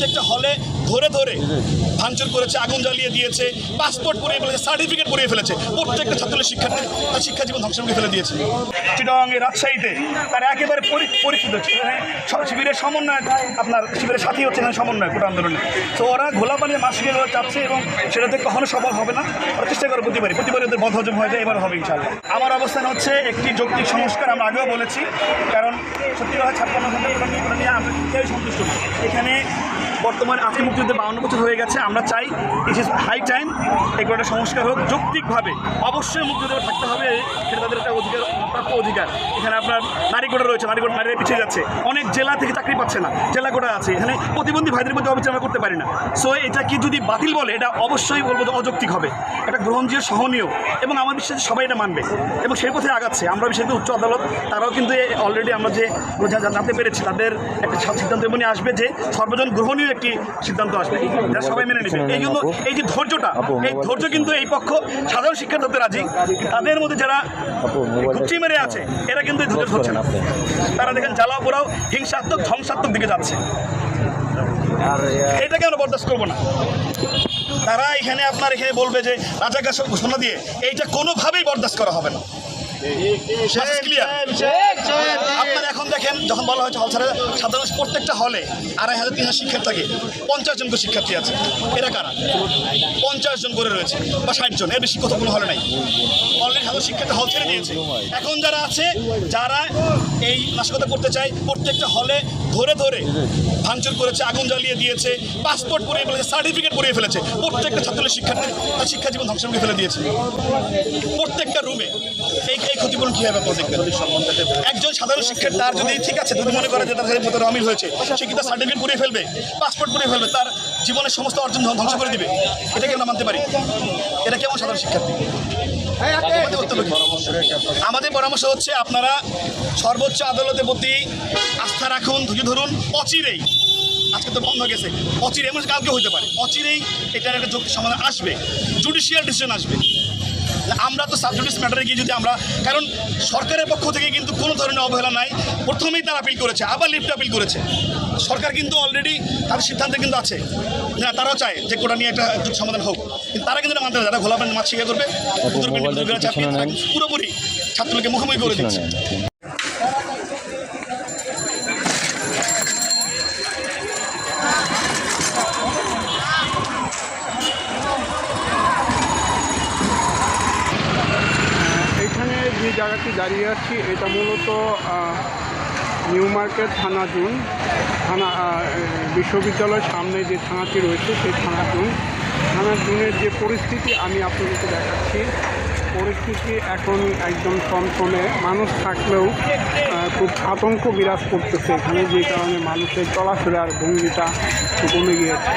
প্রত্যেকটা হলে ধরে ধরে ভাঙচুর করেছে আগুন জ্বালিয়ে দিয়েছে পাসপোর্ট পরিয়ে ফেলেছে সার্টিফিকেট পরিয়ে ফেলেছে। প্রত্যেকটা ছাত্রলীগ শিক্ষার্থী তার শিক্ষা জীবন ধ্বংস করে ফেলে দিয়েছে। চিটংয়ে রাজশাহীতে তারা একেবারে পরি- পরিচিত শিবিরের সমন্বয় আপনার শিবিরের সাথী হচ্ছে এখানে সমন্বয় কোটা আন্দোলনে। তো ওরা ঘোলা পানিয়ে মাছ শিখে চাচ্ছে এবং সেটাতে কখনো সফল হবে না। ওরা চেষ্টা করে প্রতিবারই। প্রতিবারই ওদের বধ হজম হয়ে যায় এবার হবে ইনশাল্লাহ আমার অবস্থান হচ্ছে একটি যৌক্তিক সংস্কার আমরা আগেও বলেছি। কারণ সত্যি কথা ছাপ্পান্ন ঘণ্টা নিয়ে আমরা কেউই সন্তুষ্ট এখানে বর্তমানে আজকে মুক্তিযুদ্ধে বাউন্ন বছর হয়ে গেছে, আমরা চাই ইট ইস হাই টাইম এগুলো একটা সংস্কার হোক যৌক্তিকভাবে। অবশ্যই মুক্তিযুদ্ধ থাকতে হবে সেটা তাদের একটা অধিকার প্রাপ্য অধিকার। এখানে আপনার নারী কোটা রয়েছে নারী কোটা নারীরা পিছিয়ে যাচ্ছে। অনেক জেলা থেকে চাকরি পাচ্ছে না জেলা কোটা আছে। এখানে প্রতিবন্ধী ভাইদের মধ্যে অবিচার আমরা করতে পারি না। সো এটা কি যদি বাতিল বলে এটা অবশ্যই বলব যে অযৌক্তিক হবে। এটা গ্রহণযোগ্য সহনীয় এবং আমার বিশ্বাস সবাই এটা মানবে এবং সেই পথে আগাচ্ছে। আমরা বিশেষ করে উচ্চ আদালত তারাও কিন্তু অলরেডি আমরা যে জানতে পেরেছি তাদের একটা সিদ্ধান্ত এমনই আসবে যে সর্বজন গ্রহণীয় একটি সিদ্ধান্ত আসবে। যা সবাই মেনে নেবে। এই জন্য এই যে ধৈর্যটা এই ধৈর্য কিন্তু এই পক্ষ সাধারণ শিক্ষার্থী হতে রাজি। তাদের মধ্যে যারা মেরে আছে এরা কিন্তু ধৈর্য ধরছে না তারা দেখেন জ্বালাও পোড়াও হিংসাত্মক ধ্বংসাত্মক দিকে যাচ্ছে। এটাকে আমরা বরদাস্ত করব না। তারা এখানে আপনার এখানে বলবে যে রাজাকে ঘোষণা দিয়ে এইটা কোনোভাবেই বরদাস্ত করা হবে না। এখন দেখেন, যখন বলা হয়েছে হল ছাড়া, সাধারণ প্রত্যেকটা হলে আড়াই হাজার তিন হাজার শিক্ষার্থী থাকে। পঞ্চাশ জন করে শিক্ষার্থী আছে। এরা কারা? পঞ্চাশ জন করে রয়েছে বা ষাট জন, এর বেশি কত কোনো হলে নাই। অলরেডি সাধারণ শিক্ষার্থী হল ছেড়ে দিয়েছে। এখন যারা আছে, যারা এই নাশকতা করতে চায়, প্রত্যেকটা হলে ধরে ধরে ভাঙচুর করেছে, আগুন জ্বালিয়ে দিয়েছে পাসপোর্ট পরিয়ে ফেলেছে সার্টিফিকেট পরিয়ে ফেলেছে, প্রত্যেকটা ছাত্রলীগ শিক্ষার্থী তার শিক্ষা জীবন ধ্বংস করে ফেলে দিয়েছে। প্রত্যেকটা রুমে এই এই ক্ষতিপূরণ কী হবে আপনারা দেখবেন? একজন সাধারণ শিক্ষার্থী তার যদি ঠিক আছে যদি মনে করে যে তার সাথে অমিল হয়েছে সে কি তার সার্টিফিকেট পরিয়ে ফেলবে পাসপোর্ট পরিয়ে ফেলবে তার জীবনের সমস্ত অর্জন ধ্বংস করে দিবে? এটাকে আমরা মানতে পারি? এটা কেমন সাধারণ শিক্ষার্থী? আমাদের পরামর্শ হচ্ছে আপনারা সর্বোচ্চ আদালতের প্রতি আস্থা রাখুন ধৈর্য ধরুন অচিরেই। আজকে তো বন্ধ হয়ে গেছে। অচিরে এমন কালকে হইতে পারে। অচিরেই এটার একটা যুক্তি সমাধান আসবে। জুডিশিয়াল ডিসিশন আসবে। আমরা তো সাবজুডিস ম্যাটারে গিয়ে যদি আমরা কারণ সরকারের পক্ষ থেকে কিন্তু কোনো ধরনের অবহেলা নাই। প্রথমেই তারা আপিল করেছে আবার লিফট আপিল করেছে। সরকার কিন্তু অলরেডি তাদের সিদ্ধান্তে কিন্তু আছে। না তারাও চায় যে কোটা নিয়ে একটা সমাধান হোক। কিন্তু তারা কিন্তু মানতে যারা ঘোলা পানি মাছ শিকার করবে তারা পুরোপুরি ছাত্রলীগকে মুখোমুখি করে দিচ্ছে এখানে যে জায়গাটি দাঁড়িয়ে আছি, এটা মূলত নিউ মার্কেট থানা জুন। থানা বিশ্ববিদ্যালয়ের সামনে যে থানাটি রয়েছে, সেই থানা জুন। থানা জুনের যে পরিস্থিতি, আমি আপনাদেরকে দেখাচ্ছি। পরিস্থিতি এখন একদম থমথমে মানুষ থাকলেও খুব আতঙ্ক বিরাজ করতেছে এখানে, যে কারণে মানুষের চলাফেরার ভঙ্গিটা কমে গিয়েছে।